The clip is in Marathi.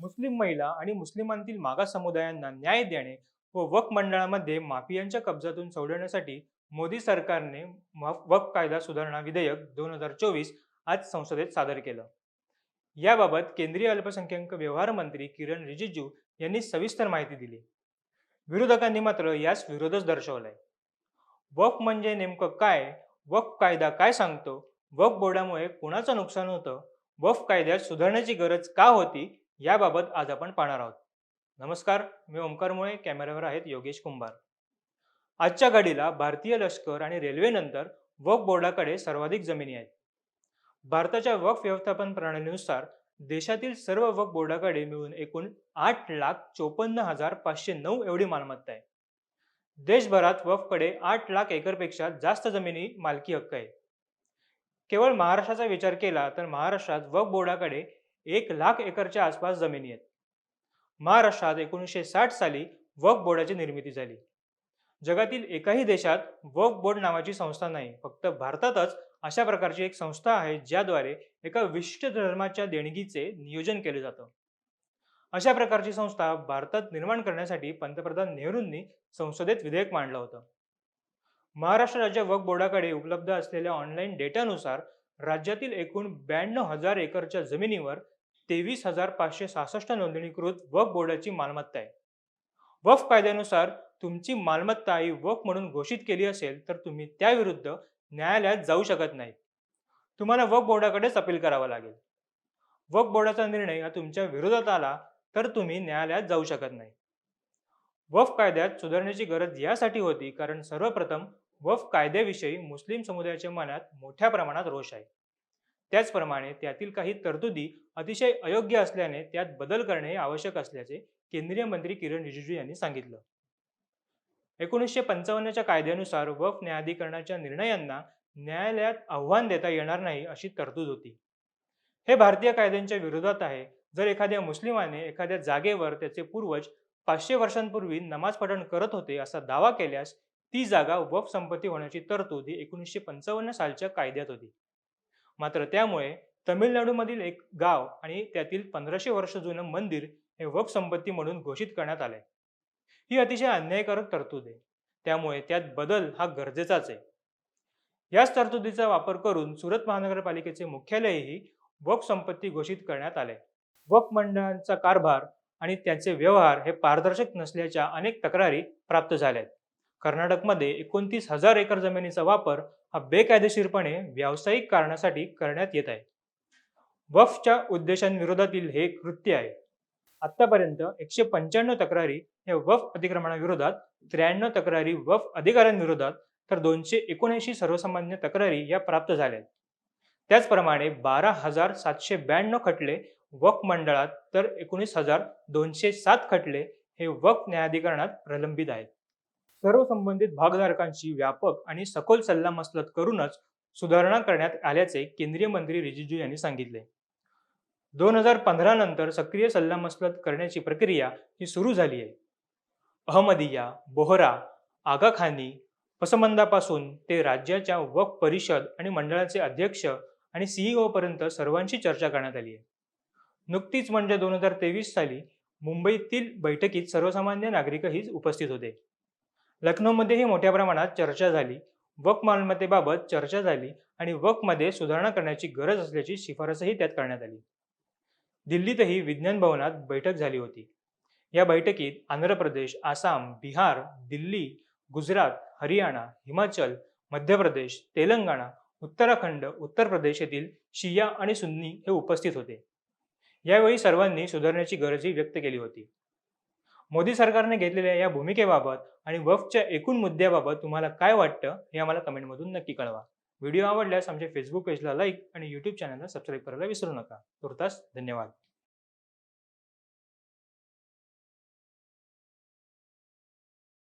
मुस्लिम महिला आणि मुस्लिमांतील मागास समुदायांना न्याय देणे व वक्फ मंडळामध्ये माफियांच्या कब्जातून सोडवण्यासाठी मोदी सरकारने वक्फ कायदा सुधारणा विधेयक दोन हजार चोवीस आज संसदेत सादर केलं. याबाबत केंद्रीय अल्पसंख्याक व्यवहार मंत्री किरण रिजिजू यांनी सविस्तर माहिती दिली. विरोधकांनी मात्र यास विरोधच दर्शवलाय. वक्फ म्हणजे नेमकं काय? वक्फ कायदा काय सांगतो? वक्फ बोर्डामुळे कुणाचं नुकसान होतं? वक्फ कायद्यात सुधारण्याची गरज का होती? याबाबत आज आपण पाहणार आहोत. नमस्कार मी ओमकार मुळे कॅमेऱ्यावर आहेत योगेश कुंभार. आजच्या घडीला भारतीय लष्कर आणि रेल्वेनंतर वक्फ बोर्डाकडे सर्वाधिक जमिनी आहेत. भारताच्या वक्फ व्यवस्थापन प्रणालीनुसार देशातील सर्व वक्फ बोर्डाकडे मिळून एकूण आठ लाख चोपन्न हजार पाचशे नऊ एवढी मालमत्ता आहे. देशभरात वफकडे आठ लाख एकरपेक्षा जास्त जमिनी मालकी हक्क आहे. केवळ महाराष्ट्राचा विचार केला तर महाराष्ट्रात वक्फ बोर्डाकडे एक लाख एकरच्या आसपास जमिनी आहेत. महाराष्ट्रात एकोणीसशे साठ साली वक्फ बोर्डाची निर्मिती झाली. जगातील एकाही देशात वक्फ बोर्ड नावाची संस्था नाही फक्त भारतातच अशा प्रकारची एक संस्था आहे ज्याद्वारे एका विशिष्ट धर्माच्या देणगीचे नियोजन केले जातं. अशा प्रकारची संस्था भारतात निर्माण करण्यासाठी पंतप्रधान नेहरूंनी संसदेत विधेयक मांडलं होतं. महाराष्ट्र राज्य वक्फ बोर्डाकडे उपलब्ध असलेल्या ऑनलाईन डेटानुसार राज्यातील एकूण ब्याण्णव हजार एकरच्या जमिनीवर तेवीस हजार पाचशे सहासष्ट नोंदणीकृत वक्फ बोर्डाची मालमत्ता आहे. वक्फ कायद्यानुसार तुमची मालमत्ता ही वक्फ म्हणून घोषित केली असेल तर तुम्ही त्याविरुद्ध न्यायालयात जाऊ शकत नाही तुम्हाला वक्फ बोर्डाकडेच अपील करावं लागेल. वक्फ बोर्डाचा निर्णय हा तुमच्या विरोधात आला तर तुम्ही न्यायालयात जाऊ शकत नाही वफ कायद्यात सुधारण्याची गरज यासाठी होती कारण सर्वप्रथम वफ कायद्याविषयी मुस्लिम समुदायाच्या मनात मोठ्या प्रमाणात रोष आहे. त्याचप्रमाणे त्यातील काही तरतुदी अतिशय अयोग्य असल्याने त्यात बदल करणे आवश्यक असल्याचे केंद्रीय मंत्री किरण रिजिजू यांनी सांगितलं. एकोणीसशे पंचावन्नच्या कायद्यानुसार वफ न्यायाधिकरणाच्या निर्णयांना न्यायालयात आव्हान देता येणार नाही अशी तरतूद होती. हे भारतीय कायद्यांच्या विरोधात आहे. जर एखाद्या मुस्लिमाने एखाद्या जागेवर त्याचे पूर्वज पाचशे वर्षांपूर्वी नमाज पठण करत होते असा दावा केल्यास ती जागा वफ संपत्ती होण्याची तरतूद ही एकोणीसशे पंचावन्न सालच्या कायद्यात होती. मात्र त्यामुळे तमिळनाडूमधील एक गाव आणि त्यातील पंधराशे वर्ष जुनं मंदिर हे वफ संपत्ती म्हणून घोषित करण्यात आले ही अतिशय अन्यायकारक तरतूद आहे. त्यामुळे त्यात बदल हा गरजेचाच आहे. याच तरतुदीचा वापर करून सुरत महानगरपालिकेचे मुख्यालयही वफ संपत्ती घोषित करण्यात आले वक्फ मंडळांचा कारभार आणि त्यांचे व्यवहार हे पारदर्शक नसल्याच्या अनेक तक्रारी प्राप्त झाल्या आहेत कर्नाटकमध्ये एकोणतीस हजार एकर जमिनीचा वापर हा बेकायदेशीरपणे व्यावसायिक कारणासाठी करण्यात येत आहे. वफच्या उद्देशांविरोधातील हे कृत्य आहे. आतापर्यंत एकशे पंच्याण्णव तक्रारी हे वफ अतिक्रमणाविरोधात त्र्याण्णव तक्रारी वफ अधिकाऱ्यांविरोधात तर दोनशे एकोणऐंशी सर्वसामान्य तक्रारी या प्राप्त झाल्या आहेत त्याचप्रमाणे बारा हजार सातशे ब्याण्णव खटले वक्फ मंडळात तर एकोणीस हजार दोनशे सात खटले हे वक्फ न्यायाधिकरणात प्रलंबित आहेत. सर्व संबंधित भागधारकांशी व्यापक आणि सखोल सल्लामसलत करूनच सुधारणा करण्यात आल्याचे केंद्रीय मंत्री रिजिजू यांनी सांगितले. दोन हजार पंधरा नंतर सक्रिय सल्लामसलत करण्याची प्रक्रिया ही सुरू झाली आहे. अहमदिया बोहरा आगाखानी पसमंदापासून ते राज्याच्या वक्फ परिषद आणि मंडळाचे अध्यक्ष आणि सीईओ पर्यंत सर्वांशी चर्चा करण्यात आली आहे. नुकतीच म्हणजे दोन हजार तेवीस साली मुंबईतील बैठकीत सर्वसामान्य नागरिकही उपस्थित होते. लखनौमध्येही मोठ्या प्रमाणात चर्चा झाली. वक मालमत्तेबाबत चर्चा झाली आणि वकमध्ये सुधारणा करण्याची गरज असल्याची शिफारसही त्यात करण्यात आली. दिल्लीतही विज्ञान भवनात बैठक झाली होती. या बैठकीत आंध्र प्रदेश आसाम बिहार दिल्ली गुजरात हरियाणा हिमाचल मध्य प्रदेश तेलंगणा उत्तराखंड उत्तर प्रदेश येथील शिया आणि सुन्नी हे उपस्थित होते. यावेळी सर्वांनी सुधारण्याची गरजही व्यक्त केली होती. मोदी सरकारने घेतलेल्या या भूमिकेबाबत आणि वफच्या एकूण मुद्द्याबाबत तुम्हाला काय वाटतं हे आम्हाला कमेंटमधून नक्की कळवा. व्हिडिओ आवडल्यास आमच्या फेसबुक पेजला लाईक आणि यूट्यूब चॅनलला सबस्क्राईब करायला विसरू नका. तुर्तास धन्यवाद.